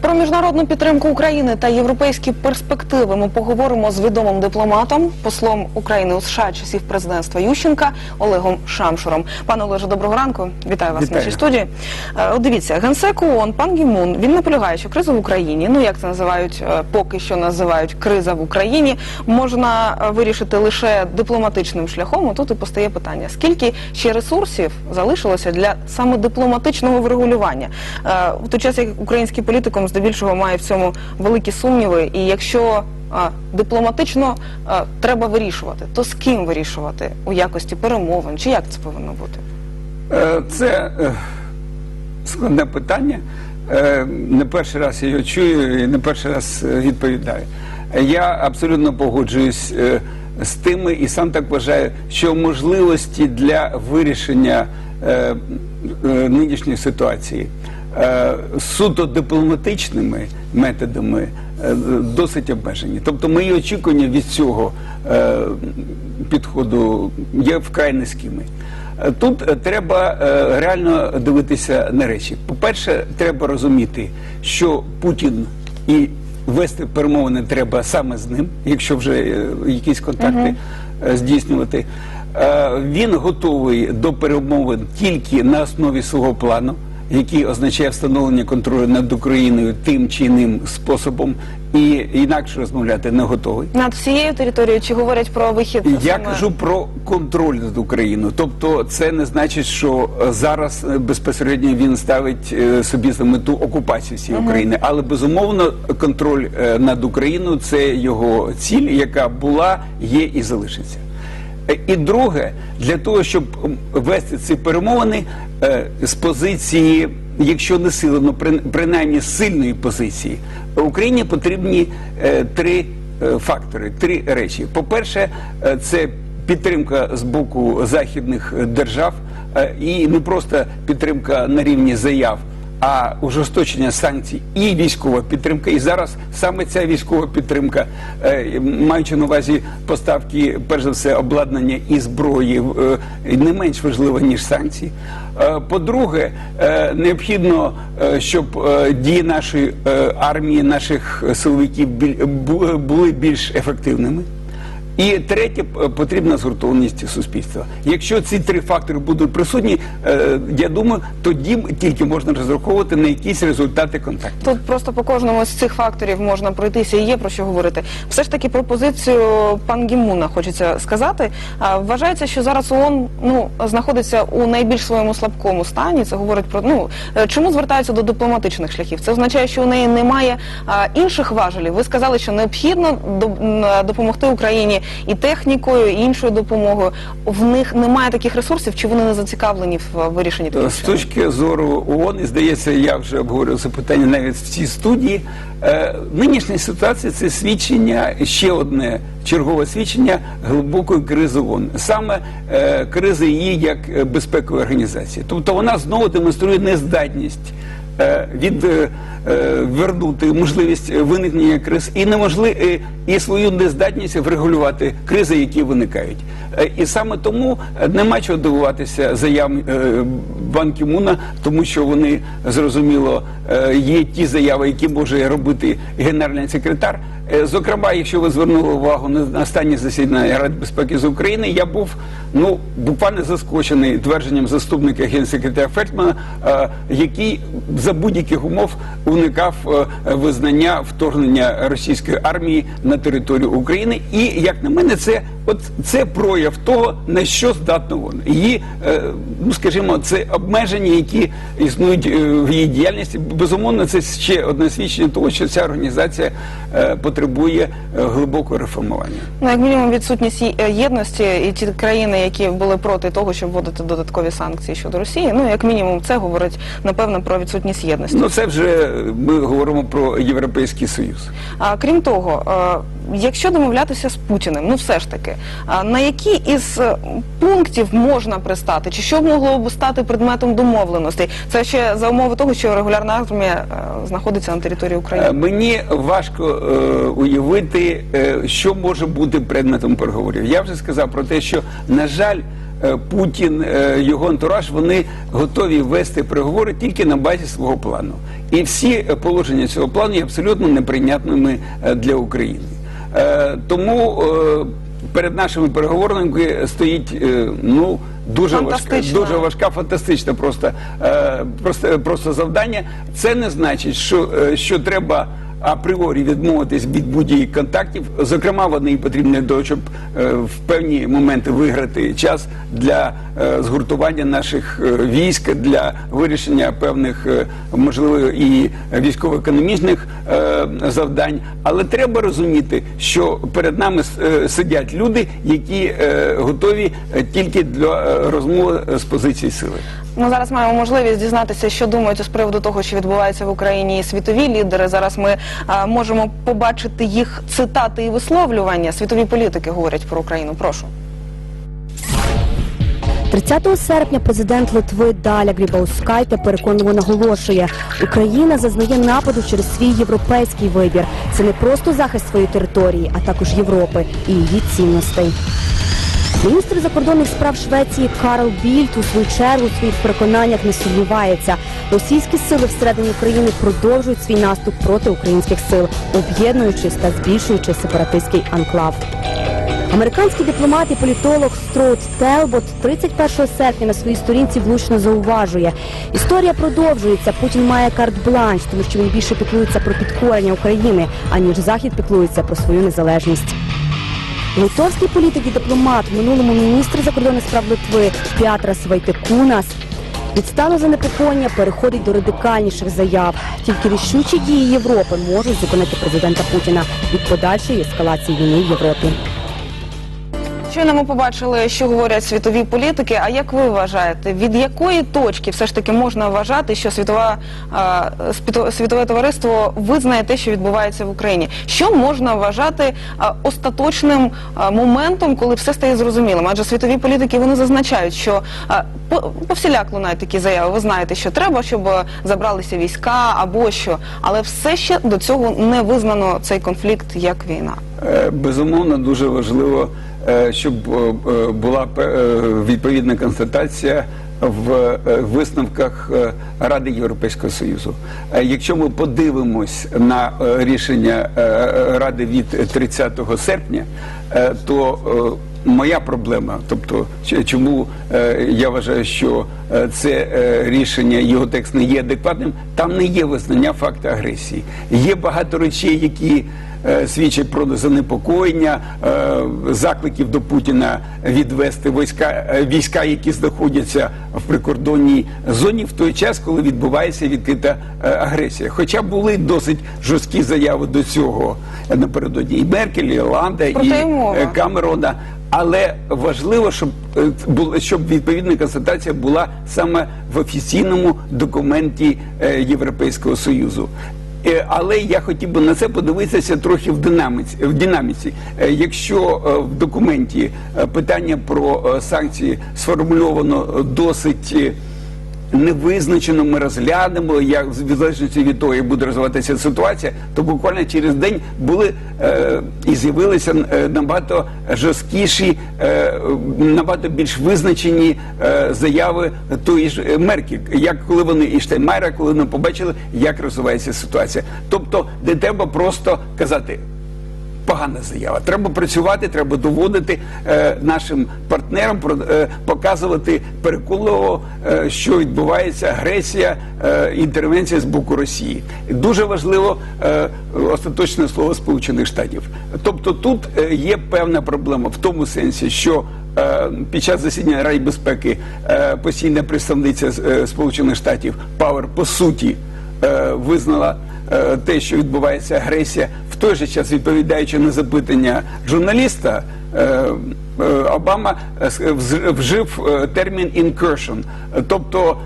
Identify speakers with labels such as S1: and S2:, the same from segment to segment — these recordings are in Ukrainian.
S1: Про міжнародну підтримку України та європейські перспективи ми поговоримо з відомим дипломатом, послом України у США часів президентства Ющенка Олегом Шамшуром. Пане Олеже, доброго ранку. Вітаю вас в нашій студії. Е, От дивіться, генсек ООН пан Гімун він наполягає, що криза в Україні, ну як це називають, е, поки що називають криза в Україні, можна е, вирішити лише дипломатичним шляхом. Тут і постає питання: скільки ще ресурсів залишилося для саме дипломатичного врегулювання? В той час як український політикум здебільшого має в цьому великі сумніви, і якщо дипломатично треба вирішувати, то з ким вирішувати у якості перемовин? Чи як це повинно бути?
S2: Е, Це е, складне питання. Е, Не перший раз я його чую і не перший раз відповідаю. Я абсолютно погоджуюсь з тими і сам так вважаю, що можливості для вирішення нинішньої ситуації суто дипломатичними методами е, досить обмежені. Тобто мої очікування від цього е, підходу є вкрай низькими. Е, Тут е, треба е, реально дивитися на речі. По-перше, треба розуміти, що Путін і вести перемовини треба саме з ним, якщо вже е, якісь контакти е, здійснювати. Е, Він готовий до перемовин тільки на основі свого плану, який означає встановлення контролю над Україною тим чи іним способом, і інакше розмовляти не готовий.
S1: Над всією територією чи говорять про вихід?
S2: Я
S1: саме-
S2: кажу про контроль над Україною. Тобто, це не значить, що е, зараз е, безпосередньо він ставить е, собі за мету окупацію всієї України, але безумовно контроль над Україною це його ціль, яка була, є і залишиться. Е, І друге, для того, щоб вести ці перемовини е, з позиції, якщо не сили, ну при- принаймні сильної позиції, Україні потрібні е, три фактори, три речі. По-перше, це підтримка з боку західних держав, і не просто підтримка на рівні заяв. А ужесточення санкцій і військова підтримка. І зараз саме ця військова підтримка, е, маючи на увазі поставки, перш за все, обладнання і зброї, е, не менш важлива ніж санкції. Е, По-друге, необхідно, щоб дії нашої армії, наших силовиків були більш ефективними. І третє потрібна згуртованість суспільства. Якщо ці три фактори будуть присутні, е, я думаю, тоді тільки можна розраховувати на якісь результати контакту.
S1: Тут просто по кожному з цих факторів можна пройтися і є про що говорити. Все ж таки пропозицію пан Гімуна хочеться сказати. Вважається, що зараз ООН ну знаходиться у найбільш своєму слабкому стані. Це говорить про ну е, чому звертаються до дипломатичних шляхів. Це означає, що у неї немає інших важелів. Ви сказали, що необхідно до- е, допомогти Україні і технікою, і іншою допомогою. В них немає таких ресурсів, чи вони не зацікавлені в е, вирішенні таких
S2: З точки зору ООН, і здається, я вже обговорив це питання навіть в цій студії. Е, нинішня ситуація це свідчення, ще одне чергове свідчення глибокої кризи ООН. Саме е, кризи її як безпекової організації. Тобто вона знову демонструє нездатність. е, Від вернути можливість виникнення криз і неможливо і свою нездатність врегулювати кризи, які виникають. Е, І саме тому е, нема чого дивуватися заявам е, Бан Кі-муна, тому що вони зрозуміло е, є ті заяви, які може робити генеральний секретар. Е, Зокрема, якщо ви звернули увагу на останнє засідання Ради безпеки з України, я був ну буквально заскочений твердженням заступника генсекретаря Фельдмана, е, який за будь-яких умов уникав е, визнання вторгнення російської армії на територію України. І як на мене, це от це прояв того, на що здатна вона. Її, е, ну скажімо, це обмеження, які існують е, в її діяльності. Безумовно, це ще одне свідчення того, що ця організація е, потребує глибокого реформування.
S1: Ну, як мінімум, відсутність єдності і ті країни, які були проти того, щоб вводити додаткові санкції щодо Росії. Ну, як мінімум, це говорить напевно про відсутність єдності.
S2: Ну це вже ми говоримо про Європейський Союз.
S1: А крім того, якщо домовлятися з Путіним, ну все ж таки, на які із е, пунктів можна пристати, чи що могло б стати предметом домовленостей? Це ще за умови того, що регулярна армія е, знаходиться на території
S2: Е,
S1: України.
S2: Мені важко е, уявити, е, що може бути предметом переговорів. Я вже сказав про те, що на жаль. е, Путін, е, його антураж, вони готові вести переговори тільки на базі свого плану. І всі е, положення цього плану є абсолютно неприйнятними е, для України. Е, Тому е, перед нашими переговорниками стоїть е, ну дуже важка, дуже важка, фантастична просто, просто, просто завдання. Це не значить, що, що треба. Апріорі відмовитись від будь-яких контактів, зокрема, вони потрібні того, щоб е, в певні моменти виграти час для е, згуртування наших е, військ, для вирішення певних можливо і військово-економічних завдань. Але треба розуміти, що перед нами сидять люди, які готові тільки для розмови з позиції сили.
S1: Ми зараз маємо можливість дізнатися, що думають з приводу того, що відбувається в Україні світові лідери. Зараз ми а, можемо побачити їх цитати і висловлювання. Світові політики говорять про Україну. Прошу.
S3: 30 серпня президент Литви Даля Грібаускайте переконливо наголошує, Україна зазнає нападу через свій європейський вибір. Це не просто захист своєї території, а також Європи і її цінностей. Міністр закордонних справ Швеції Карл Більт у свою чергу своїх переконаннях не сумнівається. Російські сили всередині України продовжують свій наступ проти українських сил, об'єднуючись та збільшуючи сепаратистський анклав. Американський дипломат і політолог Строуд Телбот 31 серпня на своїй сторінці влучно зауважує. Історія продовжується. Путін має карт-бланш, тому що він більше піклується про підкорення України, аніж Захід піклується про свою незалежність. Литовський політик і дипломат, в минулому міністр закордонних справ Литви П'ятрас Вайтекунас від стану занепокоєння переходить до радикальніших заяв. Тільки рішучі дії Європи можуть зупинити президента Путіна від подальшої ескалації війни в Європі.
S1: Щойно ми побачили, що говорять світові політики. А як ви вважаєте, від якої точки все ж таки можна вважати, що світова а, світове товариство визнає те, що відбувається в Україні? Що можна вважати остаточним моментом, коли все стає зрозумілим? Адже світові політики вони зазначають, що а, по, по всіляк лунають такі заяви. Ви знаєте, що треба, щоб забралися війська або що, але все ще до цього не визнано цей конфлікт як війна.
S2: Е, Безумовно, дуже важливо, е, щоб е, е, була е, відповідна констатація в е, висновках е, Ради Європейського Союзу. Е, Якщо ми подивимось на е, рішення е, Ради від 30 серпня, е, то е, моя проблема, тобто чому е, я вважаю, що е, це е, рішення, його текст не є адекватним, там не є визнання факту агресії. Є багато речей, які е, свідчать про занепокоєння, е, закликів до Путіна відвести війська, е, війська, які знаходяться в прикордонній зоні, в той час, коли відбувається відкрита агресія. Хоча були досить жорсткі заяви до цього напередодні і Меркель, і Оланда,
S1: Про
S2: і Камерона. Але важливо, щоб щоб відповідна констатація була саме в офіційному документі Європейського Союзу. Е, Але я хотів би на це подивитися трохи в динаміці. В динаміці. Е, Якщо е, в документі питання про санкції сформульовано досить. Невизначено ми розглянемо, як в залежності від того, як буде розвиватися ситуація, то буквально через день були е, і з'явилися е, набагато жорсткіші, е, набагато більш визначені е, заяви тої ж е, Меркель, як коли вони і Штайнмайера, коли вони побачили, як розвивається ситуація. Тобто, не треба просто казати погана заява. Треба працювати, треба доводити е, нашим партнерам, про- е, показувати переконливо, е, що відбувається агресія, е, інтервенція з боку Росії. Дуже важливо е, остаточне слово Сполучених Штатів. Тобто тут е, є певна проблема в тому сенсі, що е, під час засідання Ради безпеки е, постійна представниця Сполучених Штатів Пауер по суті визнала те, що відбувається агресія, в той же час відповідаючи на запитання журналіста, е, е, Обама е, вжив термін incursion, тобто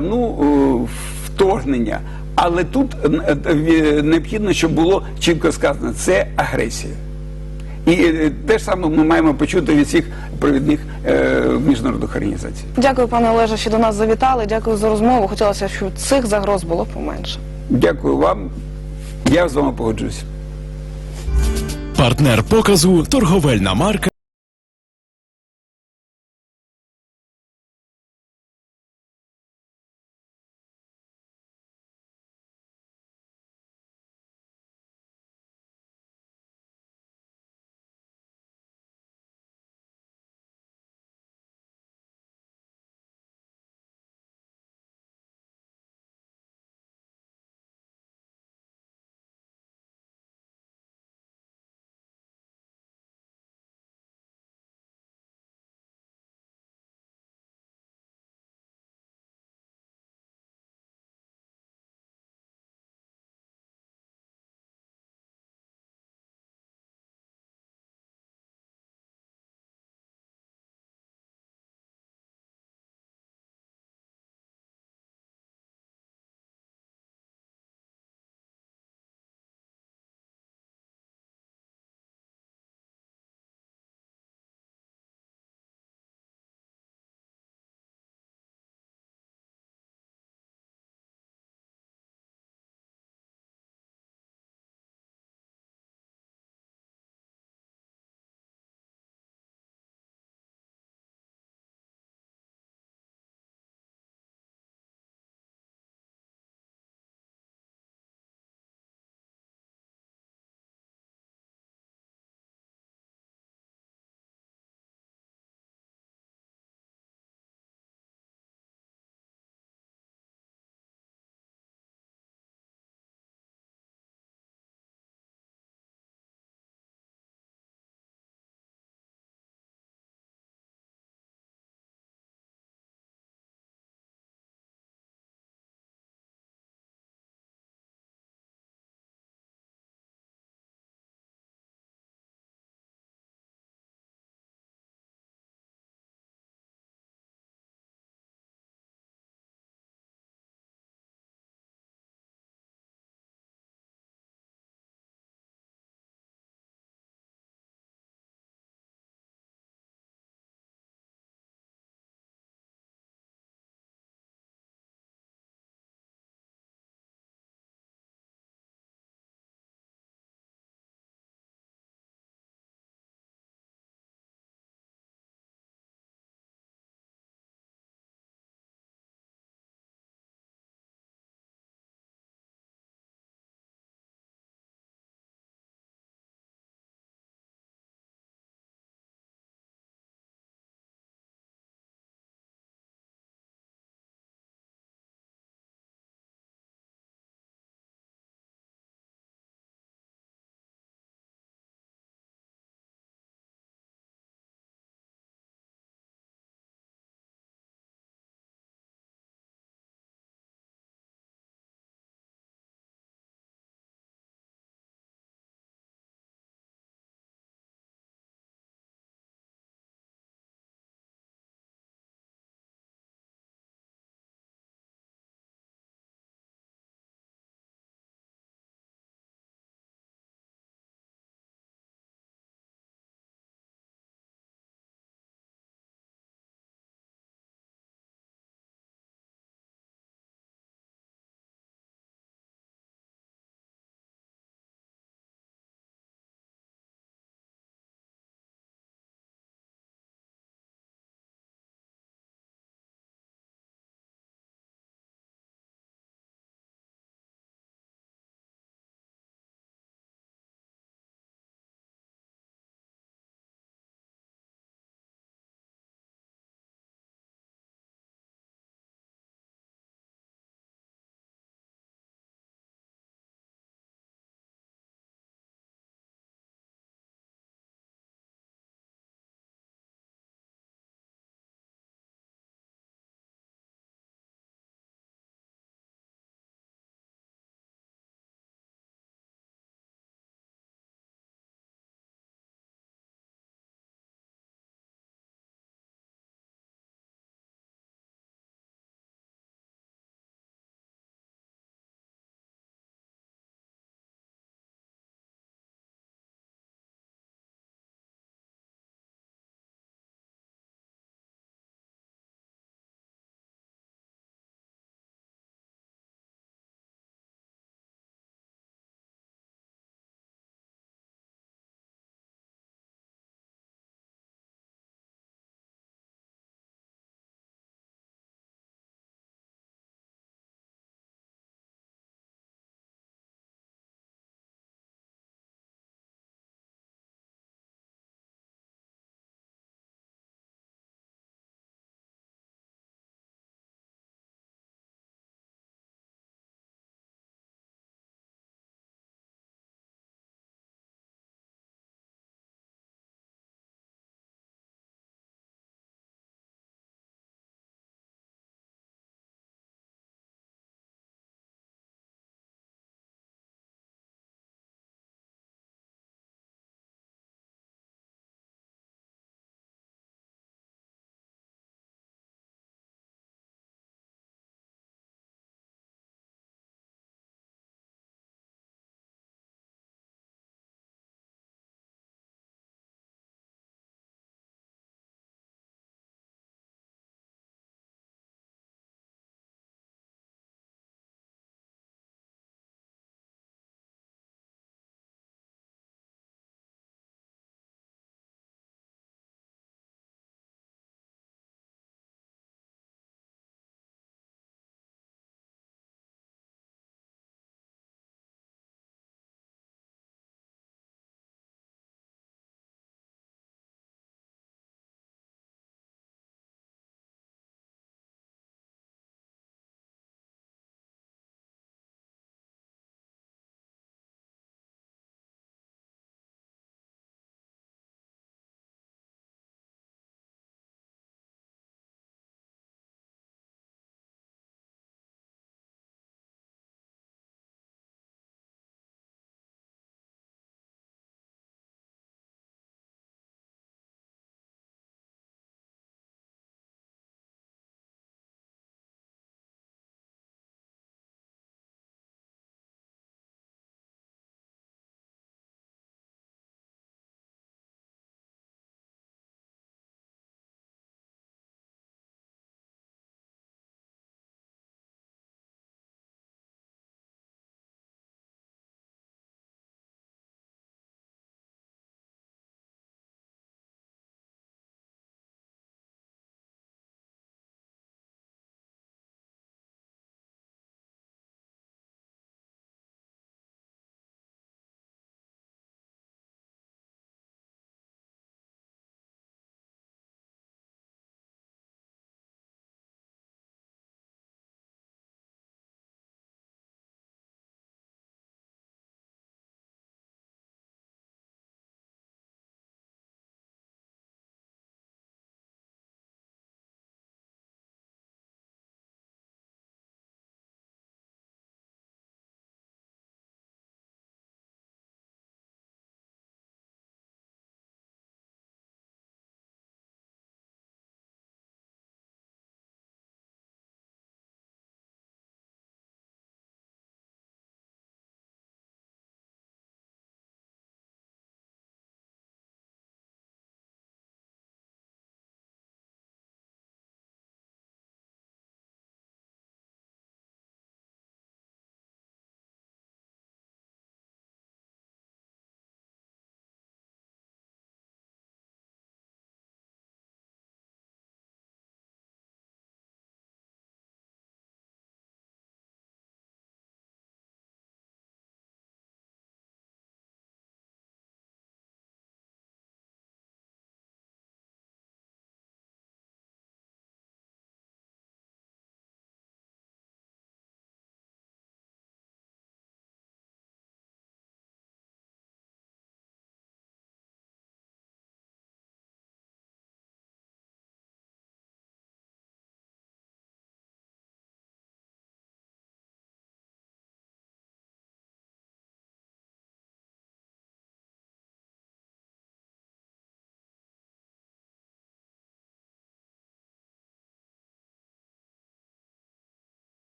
S2: ну, вторгнення. Але тут необхідно, щоб було чітко сказано, це агресія. І те ж саме ми маємо почути від всіх провідних е, міжнародних організацій.
S1: Дякую, пане Олеже, що до нас завітали. Дякую за розмову. Хотілося, щоб цих загроз було поменше.
S2: Дякую вам. Я з вами погоджуюсь.
S4: Партнер показу торговельна марка